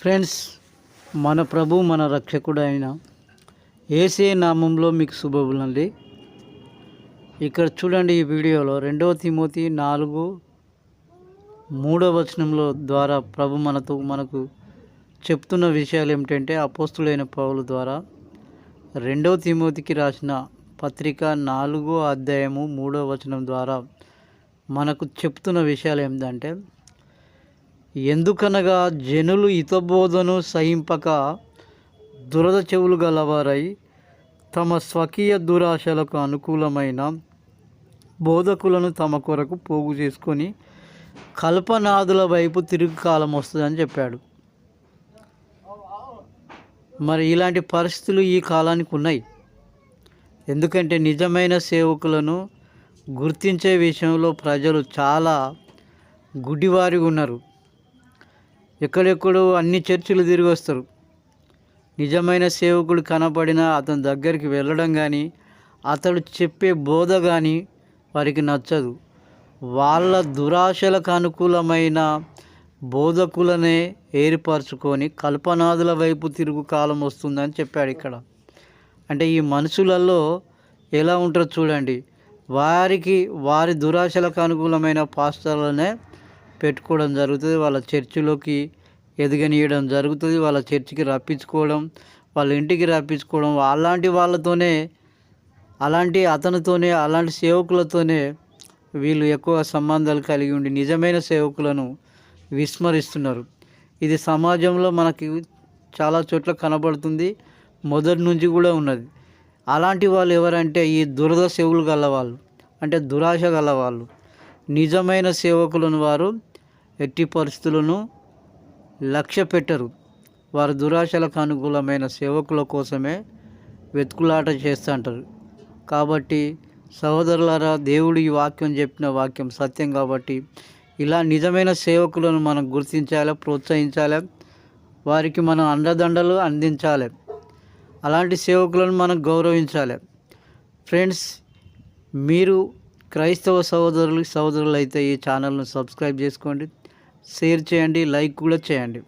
Friends మన ప్రభు మన రక్షకుడు అయిన ఏసే నామంలో మీకు శుభములండి. ఇక్కడ చూడండి ఈ వీడియోలో రెండవ తిమోతి నాలుగు మూడవ వచనంలో ద్వారా ప్రభు మనతో మనకు చెప్తున్న విషయాలు ఏమిటంటే అపోస్తులైన పౌలు ద్వారా రెండవ తిమోతికి రాసిన పత్రిక నాలుగో అధ్యాయము మూడవ వచనం ద్వారా మనకు చెప్తున్న విషయాలు ఏంటంటే ఎందుకనగా జనులు హితబోధను సహింపక దురద చెవులు గలవారై తమ స్వకీయ దురాశలకు అనుకూలమైన బోధకులను తమ కొరకు పోగు చేసుకొని కల్పనాదుల వైపు తిరుగు కాలం వస్తుందని చెప్పాడు. మరి ఇలాంటి పరిస్థితులు ఈ కాలానికి ఉన్నాయి. ఎందుకంటే నిజమైన సేవకులను గుర్తించే విషయంలో ప్రజలు చాలా గుడ్డివారిగా ఉన్నారు. ఎక్కడెక్కడో అన్ని చర్చిలు తిరిగి వస్తారు నిజమైన సేవకుడు కనపడినా అతని దగ్గరికి వెళ్ళడం కానీ అతడు చెప్పే బోధ కానీ వారికి నచ్చదు. వాళ్ళ దురాశలకు అనుకూలమైన బోధకులనే ఏర్పరచుకొని కల్పనాదుల వైపు తిరుగు కాలం వస్తుందని చెప్పాడు ఇక్కడ. అంటే ఈ మనుషులలో ఎలా ఉంటారో చూడండి. వారికి వారి దురాశలకు అనుకూలమైన పాస్టర్లనే పెట్టుకోవడం జరుగుతుంది. వాళ్ళ చర్చిలోకి ఎదగనీయడం జరుగుతుంది. వాళ్ళ చర్చికి రప్పించుకోవడం వాళ్ళ ఇంటికి రప్పించుకోవడం అలాంటి వాళ్ళతోనే అలాంటి అతనితోనే అలాంటి సేవకులతోనే వీళ్ళు ఎక్కువ సంబంధాలు కలిగి ఉండి నిజమైన సేవకులను విస్మరిస్తున్నారు. ఇది సమాజంలో మనకి చాలా చోట్ల కనబడుతుంది. మొదటి నుంచి కూడా ఉన్నది. అలాంటి వాళ్ళు ఎవరంటే ఈ దురద సేవలు గలవాళ్ళు. అంటే దురాశ గలవాళ్ళు. నిజమైన సేవకులను వారు ఎట్టి పరిస్థితులను లక్ష్య పెట్టరు వారు దురాశలకు అనుకూలమైన సేవకుల కోసమే వెతుకులాట చేస్తుంటారు. కాబట్టి సహోదరులారా దేవుడు ఈ వాక్యం చెప్పిన వాక్యం సత్యం కాబట్టి ఇలా నిజమైన సేవకులను మనం గుర్తించాలి ప్రోత్సహించాలి? వారికి మనం అండదండలు అందించాలి? అలాంటి సేవకులను మనం గౌరవించాలి? ఫ్రెండ్స్ మీరు క్రైస్తవ సహోదరులు సహోదరులు అయితే ఈ ఛానల్ను సబ్స్క్రైబ్ చేసుకోండి. షేర్ చేయండి లైక్ కూడా చేయండి.